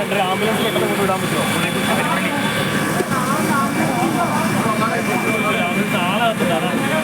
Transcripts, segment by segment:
രണ്ടര ആംബുലൻസ് പെട്ടെന്ന് കൊണ്ടുവിടാൻ പറ്റുമോ അതിനെക്കുറിച്ച് പരിപാടി ആംബുലൻസ് ആളകത്തുണ്ട് അതാണ് ഇവിടെ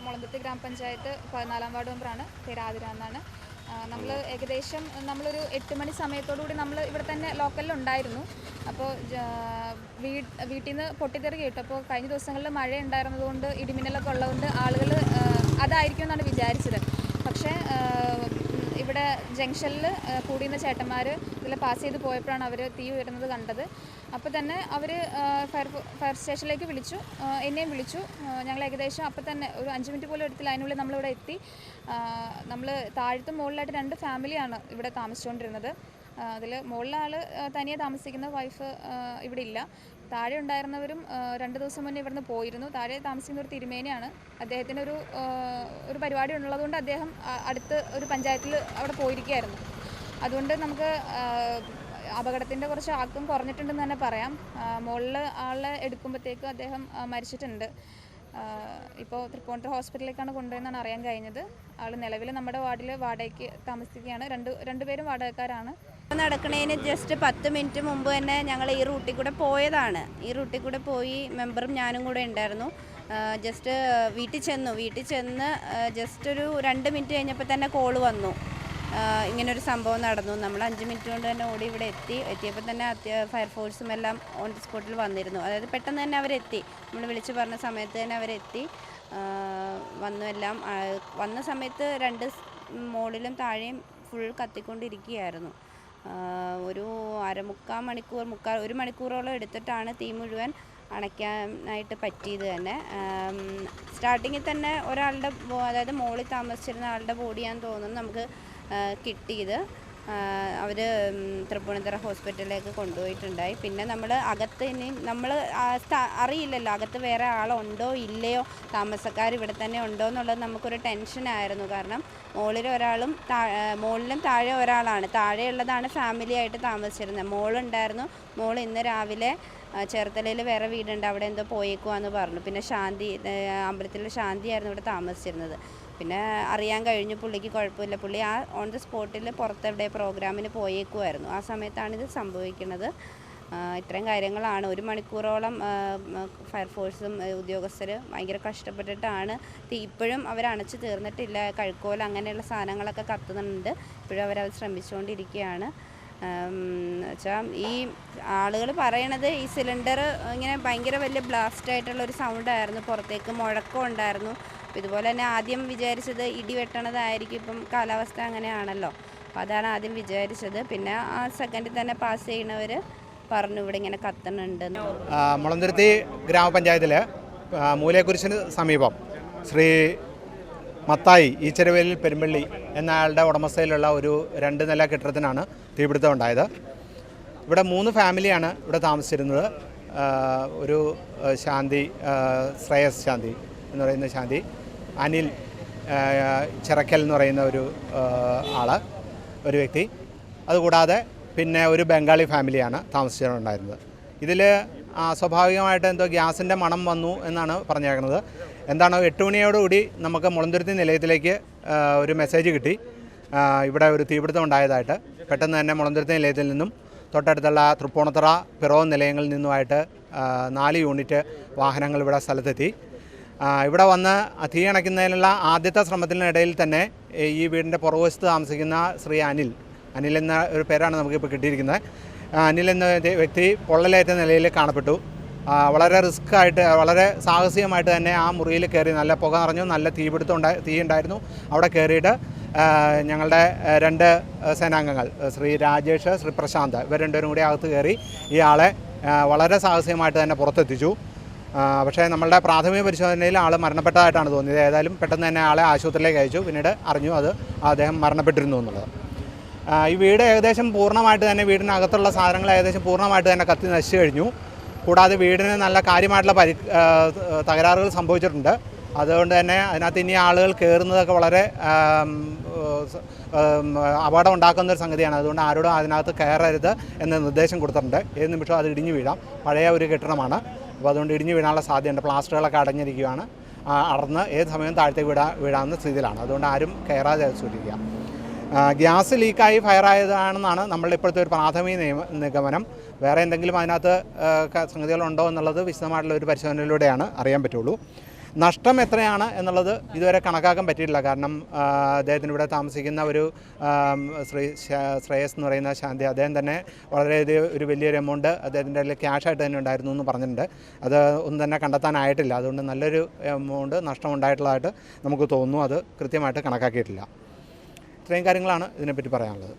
മുളന്തുരുത്തി ഗ്രാമപഞ്ചായത്ത് പതിനാലാം വാർഡ് മെമ്പറാണ്. പേര് ആതിര എന്നാണ്. നമ്മൾ ഏകദേശം നമ്മളൊരു എട്ട് മണി സമയത്തോടു കൂടി നമ്മൾ ഇവിടെ തന്നെ ലോക്കലിൽ ഉണ്ടായിരുന്നു. അപ്പോൾ വീട്ടിൽ നിന്ന് പൊട്ടിത്തെറി കേട്ടു. അപ്പോൾ കഴിഞ്ഞ ദിവസങ്ങളിൽ മഴ ഉണ്ടായിരുന്നതുകൊണ്ട് ഇടിമിന്നലൊക്കെ ഉള്ളതുകൊണ്ട് ആളുകൾ അതായിരിക്കും എന്നാണ് വിചാരിച്ചത്. പക്ഷേ ഇവിടെ ജംഗ്ഷനിൽ കൂടിയുന്ന ചേട്ടന്മാർ ഇതിൽ പാസ് ചെയ്ത് പോയപ്പോഴാണ് അവർ തീ ഉയരുന്നത് കണ്ടത്. അപ്പോൾ തന്നെ അവർ ഫയർ ഫയർ സ്റ്റേഷനിലേക്ക് വിളിച്ചു. എന്നെയും വിളിച്ചു. ഞങ്ങൾ ഏകദേശം അപ്പോൾ തന്നെ ഒരു അഞ്ച് മിനിറ്റ് പോലും എടുത്തില്ല. അതിനുള്ളിൽ നമ്മളിവിടെ എത്തി. നമ്മൾ താഴത്തും മുകളിലായിട്ട് രണ്ട് ഫാമിലിയാണ് ഇവിടെ താമസിച്ചുകൊണ്ടിരുന്നത്. അതിൽ മുകളിലെ ആൾ തനിയെ താമസിക്കുന്ന വൈഫ് ഇവിടെ ഇല്ല. താഴെ ഉണ്ടായിരുന്നവരും രണ്ട് ദിവസം മുന്നേ ഇവിടുന്ന് പോയിരുന്നു. താഴെ താമസിക്കുന്ന ഒരു തിരുമേനയാണ്. അദ്ദേഹത്തിന് ഒരു ഒരു പരിപാടി ഉള്ളതുകൊണ്ട് അദ്ദേഹം അടുത്ത് ഒരു പഞ്ചായത്തിൽ അവിടെ പോയിരിക്കുകയായിരുന്നു. അതുകൊണ്ട് നമുക്ക് അപകടത്തിന്റെ കുറച്ച് ആക്കം കുറഞ്ഞിട്ടുണ്ടെന്ന് തന്നെ പറയാം. മുകളിൽ ആളെ എടുക്കുമ്പോഴത്തേക്ക് അദ്ദേഹം മരിച്ചിട്ടുണ്ട്. ഇപ്പോൾ തൃപ്പൂണിത്തുറ ഹോസ്പിറ്റലിലേക്കാണ് കൊണ്ടുപോയെന്നാണ് അറിയാൻ കഴിഞ്ഞത്. ആൾ നിലവിൽ നമ്മുടെ വാർഡിൽ വാടകയ്ക്ക് താമസിക്കുകയാണ്. രണ്ട് രണ്ടുപേരും വാടകക്കാരാണ്. നടക്കുന്നതിന് ജസ്റ്റ് പത്ത് മിനിറ്റ് മുമ്പ് തന്നെ ഞങ്ങൾ ഈ റൂട്ടിൽ കൂടെ പോയതാണ്. ഈ റൂട്ടിൽ കൂടെ പോയി മെമ്പറും ഞാനും കൂടെ ഉണ്ടായിരുന്നു. ജസ്റ്റ് വീട്ടിൽ ചെന്നു. വീട്ടിൽ ചെന്ന് ജസ്റ്റ് ഒരു രണ്ട് മിനിറ്റ് കഴിഞ്ഞപ്പോൾ തന്നെ കോൾ വന്നു. ഇങ്ങനൊരു സംഭവം നടന്നു. നമ്മൾ അഞ്ച് മിനിറ്റ് കൊണ്ട് തന്നെ ഓടി ഇവിടെ എത്തി. എത്തിയപ്പോൾ തന്നെ അത്യ ഫയർഫോഴ്സും എല്ലാം ഓൺ ദി സ്പോട്ടിൽ വന്നിരുന്നു. അതായത് പെട്ടെന്ന് തന്നെ അവരെത്തി. നമ്മൾ വിളിച്ചു പറഞ്ഞ സമയത്ത് തന്നെ അവരെത്തി. വന്നു എല്ലാം. വന്ന സമയത്ത് രണ്ട് മുകളിലും താഴെയും ഫുൾ കത്തിക്കൊണ്ടിരിക്കുകയായിരുന്നു. ഒരു അരമുക്കാൽ മണിക്കൂർ മുക്കാൽ ഒരു മണിക്കൂറോളം എടുത്തിട്ടാണ് തീ മുഴുവൻ അണയ്ക്കാനായിട്ട് പറ്റിയത് തന്നെ. സ്റ്റാർട്ടിങ്ങിൽ തന്നെ ഒരാളുടെ അതായത് മുകളിൽ താമസിച്ചിരുന്ന ആളുടെ ബോഡിയാന്ന് തോന്നുന്നു. നമുക്ക് കിട്ടിയത്. അവർ തൃപ്പൂണിത്തുറ ഹോസ്പിറ്റലിലേക്ക് കൊണ്ടുപോയിട്ടുണ്ടായി. പിന്നെ നമ്മൾ അകത്ത് ഇനി നമ്മൾ അറിയില്ലല്ലോ അകത്ത് വേറെ ആളുണ്ടോ ഇല്ലയോ താമസക്കാർ ഇവിടെ തന്നെ ഉണ്ടോ എന്നുള്ളത് നമുക്കൊരു ടെൻഷനായിരുന്നു. കാരണം മുകളിൽ ഒരാളും മുകളിലും താഴെ ഒരാളാണ്. താഴെയുള്ളതാണ് ഫാമിലിയായിട്ട് താമസിച്ചിരുന്നത്. മോളുണ്ടായിരുന്നു. മോൾ ഇന്ന് രാവിലെ ചേർത്തലയിൽ വേറെ വീടുണ്ട്. അവിടെ എന്തോ പോയേക്കുവാന്ന് പറഞ്ഞു. പിന്നെ ശാന്തി അമ്പലത്തിലെ ശാന്തിയായിരുന്നു ഇവിടെ താമസിച്ചിരുന്നത്. പിന്നെ അറിയാൻ കഴിഞ്ഞു പുള്ളിക്ക് കുഴപ്പമില്ല. പുള്ളി ആ ഓൺ ദി സ്പോട്ടിൽ പുറത്തെവിടെ പ്രോഗ്രാമിന് പോയേക്കുമായിരുന്നു ആ സമയത്താണ് ഇത് സംഭവിക്കുന്നത്. ഇത്രയും കാര്യങ്ങളാണ്. ഒരു മണിക്കൂറോളം ഫയർഫോഴ്സും ഉദ്യോഗസ്ഥർ ഭയങ്കര കഷ്ടപ്പെട്ടിട്ടാണ്. ഇപ്പോഴും അവർ അണച്ചു തീർന്നിട്ടില്ല. കഴുക്കോൽ അങ്ങനെയുള്ള സാധനങ്ങളൊക്കെ കത്തുന്നുണ്ട്. ഇപ്പോഴും അവരത് ശ്രമിച്ചുകൊണ്ടിരിക്കുകയാണ്. വെച്ചാൽ ഈ ആളുകൾ പറയണത് ഈ സിലിണ്ടർ ഇങ്ങനെ ഭയങ്കര വലിയ ബ്ലാസ്റ്റ് ആയിട്ടുള്ള ഒരു സൗണ്ട് ആയിരുന്നു. പുറത്തേക്ക് മുഴക്കം ഉണ്ടായിരുന്നു. ഇതുപോലെ തന്നെ ആദ്യം വിചാരിച്ചത് ഇടി വെട്ടണതായിരിക്കും ഇപ്പം കാലാവസ്ഥ അങ്ങനെയാണല്ലോ. അപ്പോൾ അതാണ് ആദ്യം വിചാരിച്ചത്. പിന്നെ ആ സെക്കൻഡിൽ തന്നെ പാസ് ചെയ്യണവർ പറഞ്ഞു ഇവിടെ ഇങ്ങനെ കത്തുന്നുണ്ട് ആ, മുളന്തുരുത്തി ഗ്രാമപഞ്ചായത്തിൽ മൂലക്കുരിശിന് സമീപം ശ്രീ മത്തായി ഈച്ചരവേലിൽ പെരുമ്പള്ളി എന്നയാളുടെ ഉടമസ്ഥയിലുള്ള ഒരു രണ്ട് നില കെട്ടിടത്തിനാണ് തീപിടുത്തം ഉണ്ടായത്. ഇവിടെ മൂന്ന് ഫാമിലിയാണ് ഇവിടെ താമസിച്ചിരുന്നത്. ഒരു ശാന്തി ശ്രേയസ് ശാന്തി എന്ന് പറയുന്ന ശാന്തി. അനിൽ ചിറക്കൽ എന്ന് പറയുന്ന ഒരു ആൾ ഒരു വ്യക്തി. അതുകൂടാതെ പിന്നെ ഒരു ബംഗാളി ഫാമിലിയാണ് താമസിച്ചിട്ടുണ്ടായിരുന്നത് ഇതിൽ സ്വാഭാവികമായിട്ട് എന്തോ ഗ്യാസിന്റെ മണം വന്നു എന്നാണ് പറഞ്ഞേക്കുന്നത്. എന്താണോ എട്ട് മണിയോടുകൂടി നമുക്ക് മുളന്തുരുത്തി നിലയത്തിലേക്ക് ഒരു മെസ്സേജ് കിട്ടി. ഇവിടെ ഒരു തീപിടുത്തം ഉണ്ടായതായിട്ട്. പെട്ടെന്ന് തന്നെ മുളന്തുരുത്തി നിലയത്തിൽ നിന്നും തൊട്ടടുത്തുള്ള തൃപ്പൂണിത്തറ പിറോ നിലയങ്ങളിൽ നിന്നുമായിട്ട് നാല് യൂണിറ്റ് വാഹനങ്ങൾ ഇവിടെ സ്ഥലത്തെത്തി. ഇവിടെ വന്ന് തീ അണയ്ക്കുന്നതിനുള്ള ആദ്യത്തെ ശ്രമത്തിനിടയിൽ തന്നെ ഈ വീടിന്റെ പുറകുവശത്ത് താമസിക്കുന്ന ശ്രീ അനിൽ അനിൽ എന്ന ഒരു പേരാണ് നമുക്കിപ്പോൾ കിട്ടിയിരിക്കുന്നത്. അനിൽ എന്ന വ്യക്തി പൊള്ളലേറ്റ നിലയിൽ കാണപ്പെട്ടു. വളരെ റിസ്ക് ആയിട്ട് വളരെ സാഹസികമായിട്ട് തന്നെ ആ മുറിയിൽ കയറി നല്ല പുക നിറഞ്ഞു നല്ല തീപിടുത്തം ഉണ്ടായി തീ ഉണ്ടായിരുന്നു. അവിടെ കയറിയിട്ട് ഞങ്ങളുടെ രണ്ട് സേനാംഗങ്ങൾ ശ്രീ രാജേഷ് ശ്രീ പ്രശാന്ത് ഇവർ രണ്ടുപേരും കൂടി അകത്ത് കയറി ഇയാളെ വളരെ സാഹസികമായിട്ട് തന്നെ പുറത്തെത്തിച്ചു. പക്ഷേ നമ്മളുടെ പ്രാഥമിക പരിശോധനയിൽ ആൾ മരണപ്പെട്ടതായിട്ടാണ് തോന്നിയത്. ഏതായാലും പെട്ടെന്ന് തന്നെ ആളെ ആശുപത്രിയിലേക്ക് അയച്ചു. പിന്നീട് അറിഞ്ഞു അത് അദ്ദേഹം മരണപ്പെട്ടിരുന്നു എന്നുള്ളത്. ഈ വീട് ഏകദേശം പൂർണമായിട്ട് തന്നെ വീടിനകത്തുള്ള സാധനങ്ങൾ ഏകദേശം പൂർണമായിട്ട് തന്നെ കത്തി നശിച്ചു കഴിഞ്ഞു. കൂടാതെ വീടിന് നല്ല കാര്യമായിട്ടുള്ള പരി തകരാറുകൾ സംഭവിച്ചിട്ടുണ്ട്. അതുകൊണ്ട് തന്നെ അതിനകത്ത് ഇനി ആളുകൾ കയറുന്നതൊക്കെ വളരെ അപകടം ഉണ്ടാക്കുന്ന ഒരു സംഗതിയാണ്. അതുകൊണ്ട് ആരോടും അതിനകത്ത് കയറരുത് എന്ന നിർദ്ദേശം കൊടുത്തിട്ടുണ്ട്. ഏത് നിമിഷവും അത് ഇടിഞ്ഞു വീഴാം. പഴയ ഒരു കെട്ടിടമാണ്. അപ്പോൾ അതുകൊണ്ട് ഇടിഞ്ഞു വീഴാനുള്ള സാധ്യതയുണ്ട്. പ്ലാസ്റ്ററുകളൊക്കെ അടഞ്ഞിരിക്കുകയാണ് അടർന്ന് ഏത് സമയവും താഴത്തേക്ക് വിടാ വീഴാവുന്ന സ്ഥിതിയിലാണ്. അതുകൊണ്ട് ആരും കയറാതെ സൂക്ഷിക്കുക. ഗ്യാസ് ലീക്കായി ഫയറായതാണെന്നാണ് നമ്മളുടെ ഇപ്പോഴത്തെ ഒരു പ്രാഥമിക നിയമ നിഗമനം. വേറെ എന്തെങ്കിലും അതിനകത്ത് സംഗതികളുണ്ടോ എന്നുള്ളത് വിശദമായിട്ടുള്ള ഒരു പരിശോധനയിലൂടെയാണ് അറിയാൻ പറ്റുള്ളൂ. നഷ്ടം എത്രയാണ് എന്നുള്ളത് ഇതുവരെ കണക്കാക്കാൻ പറ്റിയിട്ടില്ല. കാരണം അദ്ദേഹത്തിന് ഇവിടെ താമസിക്കുന്ന ഒരു ശ്രീ ശ്രേയസ് എന്ന് പറയുന്ന ശാന്തി അദ്ദേഹം തന്നെ വളരെയധികം ഒരു വലിയൊരു എമൗണ്ട് അദ്ദേഹത്തിന്റെ കയ്യിൽ ക്യാഷായിട്ട് തന്നെ ഉണ്ടായിരുന്നു എന്ന് പറഞ്ഞിട്ടുണ്ട്. അത് ഒന്നും തന്നെ കണ്ടെത്താനായിട്ടില്ല. അതുകൊണ്ട് നല്ലൊരു എമൗണ്ട് നഷ്ടം ഉണ്ടായിട്ടുള്ളതായിട്ട് നമുക്ക് തോന്നുന്നു. അത് കൃത്യമായിട്ട് കണക്കാക്കിയിട്ടില്ല. ഇത്രയും കാര്യങ്ങളാണ് ഇതിനെപ്പറ്റി പറയാനുള്ളത്.